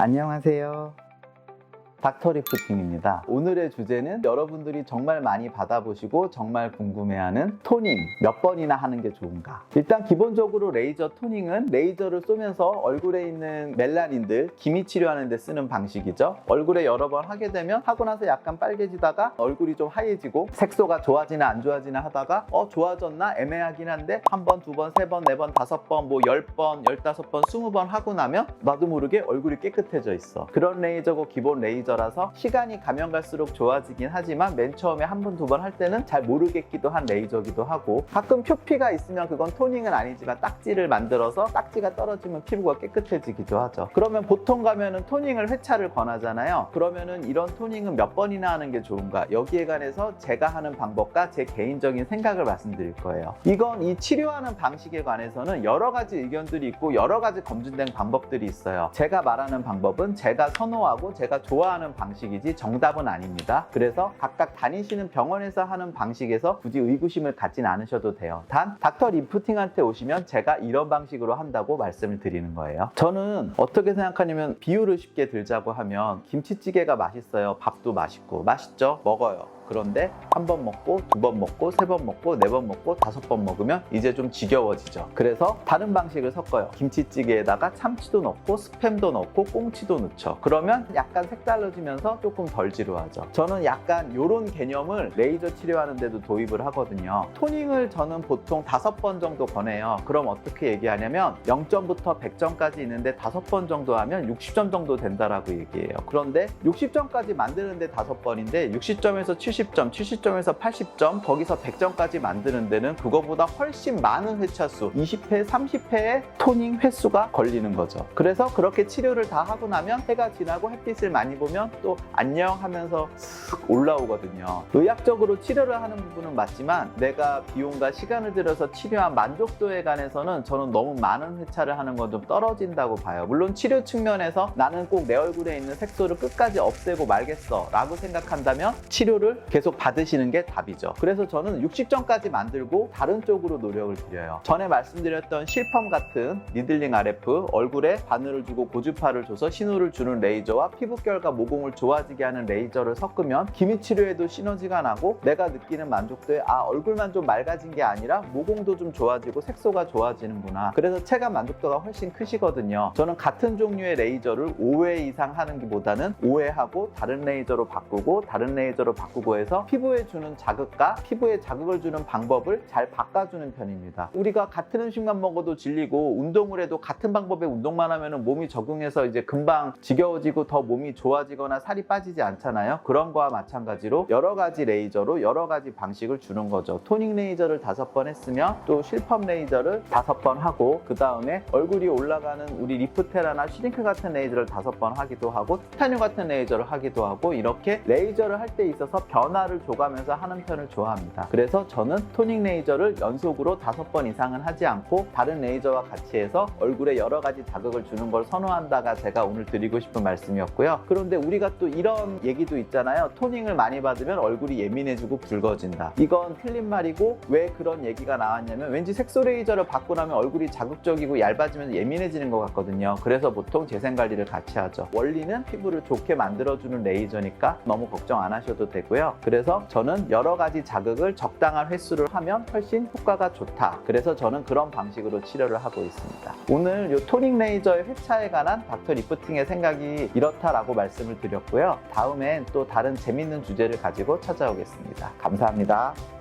안녕하세요. 닥터 리프팅입니다. 오늘의 주제는 여러분들이 정말 많이 받아보시고 정말 궁금해하는 토닝 몇 번이나 하는 게 좋은가? 일단 기본적으로 레이저 토닝은 레이저를 쏘면서 얼굴에 있는 멜라닌들 기미 치료하는 데 쓰는 방식이죠. 얼굴에 여러 번 하게 되면 하고 나서 약간 빨개지다가 얼굴이 좀 하얘지고 색소가 좋아지나 안 좋아지나 하다가 어 좋아졌나 애매하긴 한데 한 번, 두 번, 세 번, 네 번, 다섯 번, 뭐 열 번, 열다섯 번, 스무 번 하고 나면 나도 모르게 얼굴이 깨끗해져 있어. 그런 레이저고 기본 레이저 라서 시간이 가면 갈수록 좋아지긴 하지만 맨 처음에 한 번, 두 번 할 때는 잘 모르겠기도 한 레이저기도 하고 가끔 표피가 있으면 그건 토닝은 아니지만 딱지를 만들어서 딱지가 떨어지면 피부가 깨끗해지기도 하죠. 그러면 보통 가면은 토닝을 회차를 권하잖아요. 그러면은 이런 토닝은 몇 번이나 하는 게 좋은가? 여기에 관해서 제가 하는 방법과 제 개인적인 생각을 말씀드릴 거예요. 이건 이 치료하는 방식에 관해서는 여러 가지 의견들이 있고 여러 가지 검증된 방법들이 있어요. 제가 말하는 방법은 제가 선호하고 제가 좋아하는 방식이지 정답은 아닙니다. 그래서 각각 다니시는 병원에서 하는 방식에서 굳이 의구심을 갖진 않으셔도 돼요. 단 닥터 리프팅한테 오시면 제가 이런 방식으로 한다고 말씀을 드리는 거예요. 저는 어떻게 생각하냐면 비유를 쉽게 들자고 하면 김치찌개가 맛있어요. 밥도 맛있고 맛있죠? 먹어요. 그런데 한 번 먹고 두 번 먹고 세 번 먹고 네 번 먹고 다섯 번 먹으면 이제 좀 지겨워지죠. 그래서 다른 방식을 섞어요. 김치찌개에다가 참치도 넣고 스팸도 넣고 꽁치도 넣죠. 그러면 약간 색달라지면서 조금 덜 지루하죠. 저는 약간 이런 개념을 레이저 치료하는데도 도입을 하거든요. 토닝을 저는 보통 다섯 번 정도 권해요. 그럼 어떻게 얘기하냐면 0점부터 100점까지 있는데 다섯 번 정도 하면 60점 정도 된다라고 얘기해요. 그런데 60점까지 만드는데 다섯 번인데 60점에서 70 점, 70점에서 80점, 거기서 100점까지 만드는 데는 그거보다 훨씬 많은 회차 수, 20회, 30회의 토닝 횟수가 걸리는 거죠. 그래서 그렇게 치료를 다 하고 나면 해가 지나고 햇빛을 많이 보면 또 안녕 하면서 슥 올라오거든요. 의학적으로 치료를 하는 부분은 맞지만 내가 비용과 시간을 들여서 치료한 만족도에 관해서는 저는 너무 많은 회차를 하는 건 좀 떨어진다고 봐요. 물론 치료 측면에서 나는 꼭 내 얼굴에 있는 색소를 끝까지 없애고 말겠어 라고 생각한다면 치료를 계속 받으시는 게 답이죠. 그래서 저는 60점까지 만들고 다른 쪽으로 노력을 드려요. 전에 말씀드렸던 실펌 같은 니들링 RF, 얼굴에 바늘을 주고 고주파를 줘서 신호를 주는 레이저와 피부결과 모공을 좋아지게 하는 레이저를 섞으면 기미 치료에도 시너지가 나고 내가 느끼는 만족도에 아 얼굴만 좀 맑아진 게 아니라 모공도 좀 좋아지고 색소가 좋아지는구나. 그래서 체감 만족도가 훨씬 크시거든요. 저는 같은 종류의 레이저를 5회 이상 하는 것보다는 5회 하고 다른 레이저로 바꾸고 다른 레이저로 바꾸고 해서 피부에 주는 자극과 피부에 자극을 주는 방법을 잘 바꿔주는 편입니다. 우리가 같은 음식만 먹어도 질리고 운동을 해도 같은 방법의 운동만 하면 몸이 적응해서 이제 금방 지겨워지고 더 몸이 좋아지거나 살이 빠지지 않잖아요. 그런 거와 마찬가지로 여러 가지 레이저로 여러 가지 방식을 주는 거죠. 토닝 레이저를 다섯 번 했으면 또 실펌 레이저를 다섯 번 하고 그 다음에 얼굴이 올라가는 우리 리프테라나 슈링크 같은 레이저를 다섯 번 하기도 하고 티타늄 같은 레이저를 하기도 하고 이렇게 레이저를 할 때 있어서 변 화를 줘가면서 하는 편을 좋아합니다. 그래서 저는 토닝 레이저를 연속으로 다섯 번 이상은 하지 않고 다른 레이저와 같이 해서 얼굴에 여러 가지 자극을 주는 걸 선호한다가 제가 오늘 드리고 싶은 말씀이었고요. 그런데 우리가 또 이런 얘기도 있잖아요. 토닝을 많이 받으면 얼굴이 예민해지고 붉어진다. 이건 틀린 말이고 왜 그런 얘기가 나왔냐면 왠지 색소 레이저를 받고 나면 얼굴이 자극적이고 얇아지면서 예민해지는 것 같거든요. 그래서 보통 재생 관리를 같이 하죠. 원리는 피부를 좋게 만들어주는 레이저니까 너무 걱정 안 하셔도 되고요. 그래서 저는 여러 가지 자극을 적당한 횟수를 하면 훨씬 효과가 좋다. 그래서 저는 그런 방식으로 치료를 하고 있습니다. 오늘 이 토닝 레이저의 회차에 관한 닥터 리프팅의 생각이 이렇다라고 말씀을 드렸고요. 다음엔 또 다른 재밌는 주제를 가지고 찾아오겠습니다. 감사합니다.